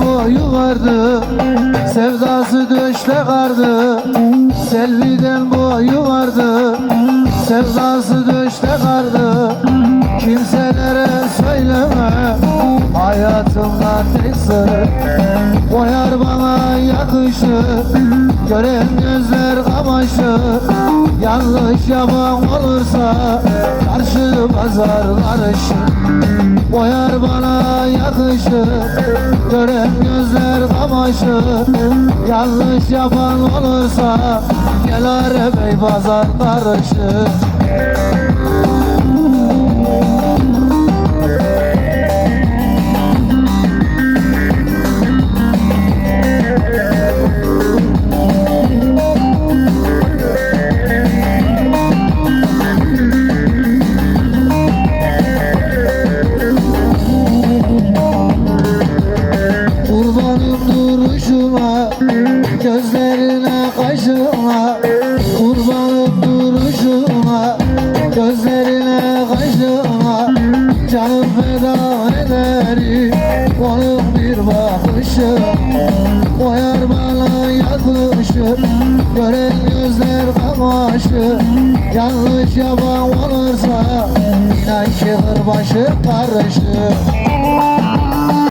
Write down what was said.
boyu vardı Sevdası düşte kardı Selviden boyu vardı Sevdası düşte kardı Kimselere söyleme Hayatımda tek sır Koyar bana yakışır Gören gözler kamaşır Yanlış yapan olursa Karşı pazar karışır Bana yakışır Gören gözler kamaşır Yanlış yapan olursa Gel arabey pazar karışır Gözlerine kaşıma Kurbanım duruşuma. Gözlerine kaşıma Canım feda ederim Onun bir bakışı. Koyar bana yakışır Gören gözler kamaşır Yanlış yapan olursa İnan ki kırbaşı karışır